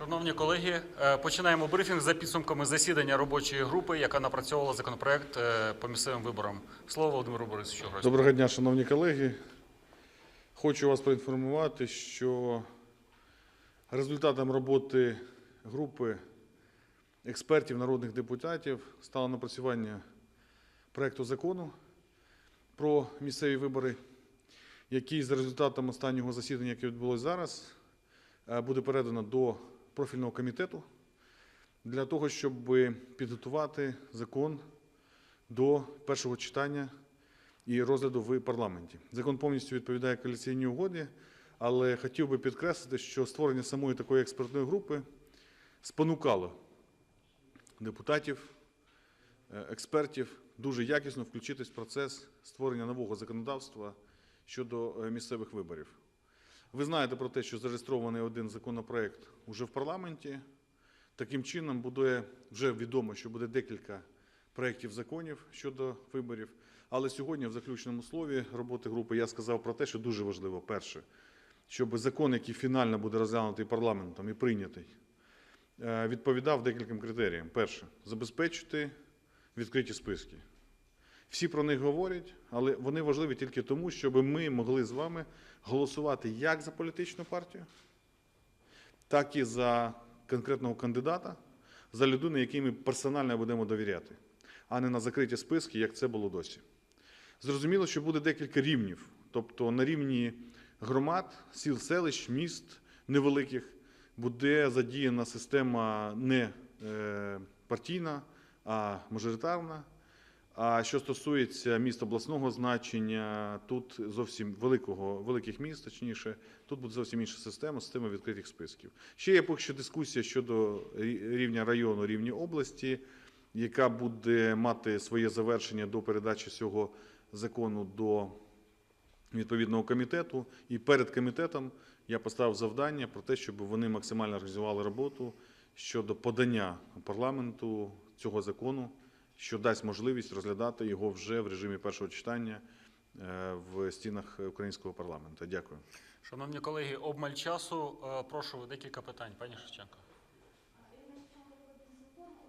Шановні колеги, е, починаємо брифінг за підсумками засідання робочої групи, яка напрацьовувала законопроект е, по місцевим виборам. Слово Володимиру Борисовичу. Доброго дня, шановні колеги. Хочу вас проінформувати, що результатом роботи групи експертів, народних депутатів стало напрацювання проекту закону про місцеві вибори, який за результатом останнього засідання, яке відбулося зараз, е, буде передано до профільного комітету для того, щоб підготувати закон до першого читання і розгляду в парламенті. Закон повністю відповідає коаліційній угоді, але хотів би підкреслити, що створення самої такої експертної групи спонукало депутатів, е, експертів дуже якісно включитись в процес створення нового законодавства щодо е, місцевих виборів. Ви знаєте про те, що зареєстрований один законопроект уже в парламенті. Таким чином буде вже відомо, що буде декілька проєктів законів щодо виборів. Але сьогодні, в заключному слові роботи групи, я сказав про те, що дуже важливо, перше, щоб закон, який фінально буде розглянутий парламентом і прийнятий, е, відповідав декільком критеріям. Перше, забезпечити відкриті списки. Всі про них говорять, але вони важливі тільки тому, щоб ми могли з вами голосувати як за політичну партію, так і за конкретного кандидата, за людину, якій ми персонально будемо довіряти, а не на закриті списки, як це було досі. Зрозуміло, що буде декілька рівнів, тобто на рівні громад, сіл, селищ, міст невеликих буде задіяна система не е, партійна, а мажоритарна. А що стосується міст обласного значення, тут зовсім великого, великих міст, точніше, тут буде зовсім інша система, система відкритих списків. Ще є поки що дискусія щодо рівня району, рівня області, яка буде мати своє завершення до передачі цього закону до відповідного комітету. І перед комітетом я поставив завдання про те, щоб вони максимально організували роботу щодо подання парламенту цього закону, що дасть можливість розглядати його вже в режимі першого читання е, в стінах українського парламенту. Дякую. Шановні колеги, обмаль часу. Е, Прошу декілька питань. Пані Шевченко.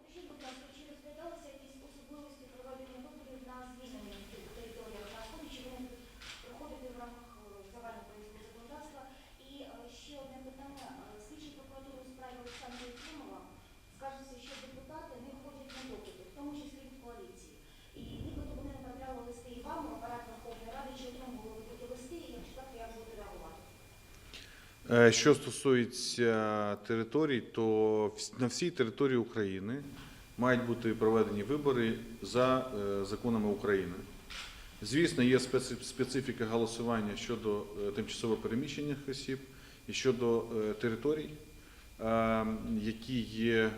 Скажіть, будь ласка, чи розглядалися якісь особливості проведення виборів на звільнених територіях на сході, чи вони будуть проходити в рамках е, загальноукраїнського законодавства? І е, ще одне питання. Е, Слідчі прокуратури у справі Олександра Єфремова скажеться, що депутати не входять на допити, в тому числі від коаліції. І нібито вони направляли листи і вам, апарат Верховної Ради, чи отримували ви такі листи, і якщо так, як будете реагувати? Е, Що стосується територій, то на всій території України мають бути проведені вибори за е, законами України. Звісно, є специ- специфіка голосування щодо е, тимчасово переміщених осіб і щодо е, територій, е, які є е,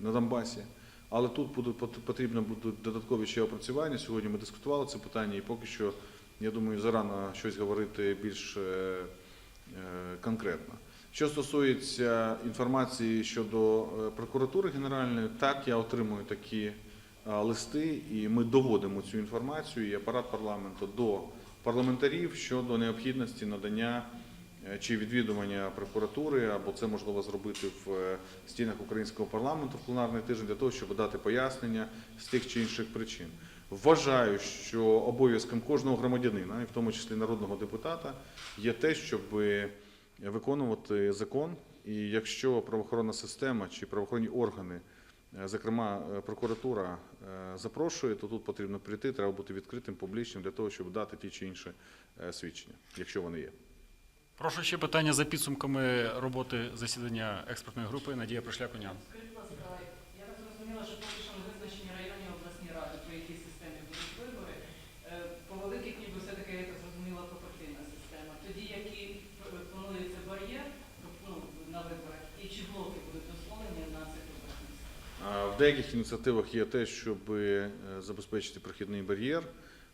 на Донбасі. Але тут пот- потрібно будуть додаткові ще опрацювання. Сьогодні ми дискутували це питання, і поки що, я думаю, зарано щось говорити більш е, е, конкретно. Що стосується інформації щодо е, прокуратури генеральної, так я отримую такі листи, і ми доводимо цю інформацію і апарат парламенту до парламентарів щодо необхідності надання чи відвідування прокуратури, або це можливо зробити в стінах українського парламенту в пленарний тиждень для того, щоб дати пояснення з тих чи інших причин. Вважаю, що обов'язком кожного громадянина, і в тому числі народного депутата, є те, щоб виконувати закон. І якщо правоохоронна система чи правоохоронні органи, е, зокрема е, прокуратура, е, запрошує, то тут потрібно прийти, треба бути відкритим, публічним для того, щоб дати ті чи інші е, свідчення, якщо вони є. Прошу ще питання за підсумками роботи засідання експертної групи. Надія Прошляк-Онян. Скажіть, будь ласка, я так зрозуміла, що поки що не визначені районні обласні ради, при якій системі будуть вибори. Е, По великих ніби все-таки, я так зрозуміла, пропорційна система. Тоді який е, планується бар'єр ну, на виборах, і чи блоки будуть дозволені на цих виборах? А В деяких ініціативах є те, щоб е, забезпечити прохідний бар'єр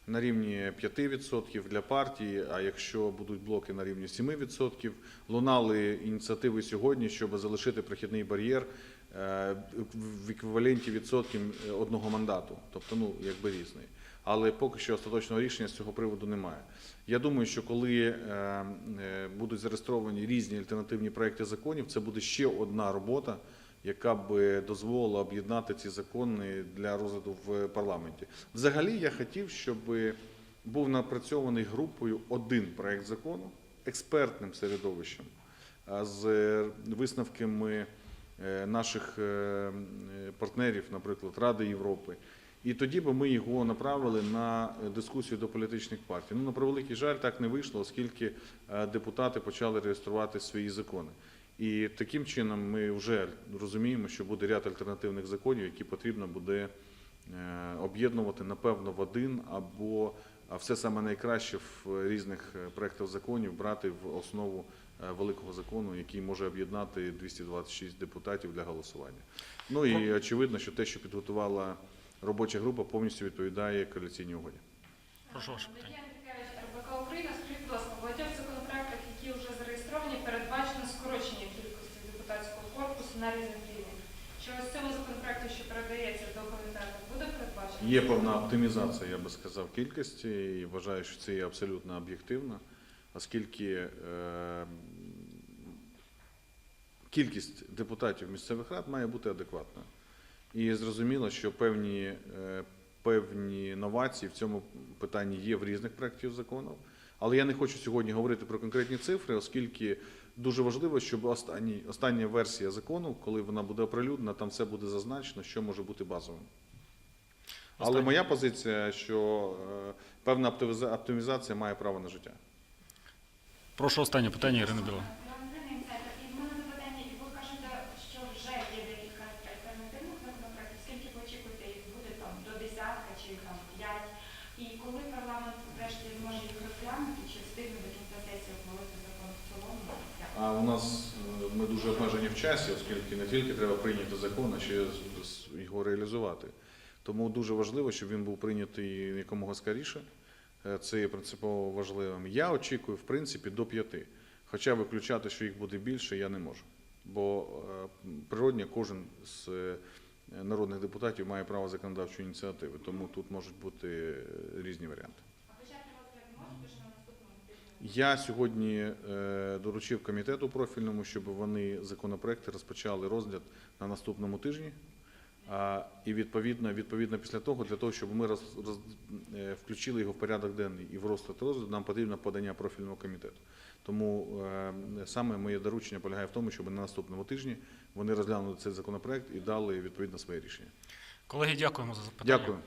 на рівні 5% для партії, а якщо будуть блоки на рівні 7%, лунали ініціативи сьогодні, щоб залишити прохідний бар'єр е, в еквіваленті відсотків одного мандату, тобто ну якби різний. але поки що остаточного рішення з цього приводу немає. Я думаю, що коли е, е, будуть зареєстровані різні альтернативні проекти законів, це буде ще одна робота, яка би дозволила об'єднати ці закони для розгляду в парламенті. Взагалі, я хотів, щоб був напрацьований групою один проект закону експертним середовищем з е, висновками е, наших е, е, партнерів, наприклад, Ради Європи. І тоді би ми його направили на дискусію до політичних партій. Ну, на превеликий жаль, так не вийшло, оскільки е, депутати почали реєструвати свої закони. І таким чином ми вже розуміємо, що буде ряд альтернативних законів, які потрібно буде е, об'єднувати, напевно, в один або все саме найкраще в різних е, проектах законів брати в основу е, великого закону, який може об'єднати 226 депутатів для голосування. Ну і очевидно, що те, що підготувала робоча група, повністю відповідає коаліційній угоді. Прошу ваше питання. Надія Миколаївич, РБК Україна, скажіть, будь ласка, в багатьох законопроектах, які вже зареєстровані, передбачено скорочення кількості депутатського корпусу на різних рівнях. Чи ось в цьому законопроекті, що передається до комітету, буде передбачено? Є певна оптимізація, я би сказав, кількості, і вважаю, що це є абсолютно об'єктивно, оскільки е, кількість депутатів місцевих рад має бути адекватною. І зрозуміло, що певні, е, певні новації в цьому питанні є в різних проєктів законів. Але я не хочу сьогодні говорити про конкретні цифри, оскільки дуже важливо, щоб останній, остання версія закону, коли вона буде оприлюднена, там все буде зазначено, що може бути базовим. Але моя позиція, що е, певна оптиміза- оптимізація має право на життя. Прошу останнє питання, Ірина Біла. І в мене запитання, і ви кажете, що вже є декілька альтернативних законопроектів. Скільки ви очікуєте, їх буде там до десятка чи п'ять? І коли парламент врешті зможе їх розглянути, чи встигне до кінця сесії ухвалити закон в цілому? А у нас е, ми дуже обмежені в часі, оскільки не тільки треба прийняти закон, а ще його реалізувати. Тому дуже важливо, щоб він був прийнятий якомога скоріше. Е, Це є принципово важливим. Я очікую, в принципі, до п'яти. Хоча виключати, що їх буде більше, я не можу. Бо е, природньо кожен з е, народних депутатів має право законодавчої ініціативи, тому тут можуть бути різні варіанти. А на наступному? Я сьогодні доручив комітету профільному, щоб вони законопроекти розпочали розгляд на наступному тижні. І відповідно, відповідно після того, для того, щоб ми роз, роз, е, включили його в порядок денний і в розклад розгляду, нам потрібно подання профільного комітету. Тому е, саме моє доручення полягає в тому, щоб на наступному тижні вони розглянули цей законопроект і дали відповідно своє рішення. Колеги, дякуємо за запитання. Дякую.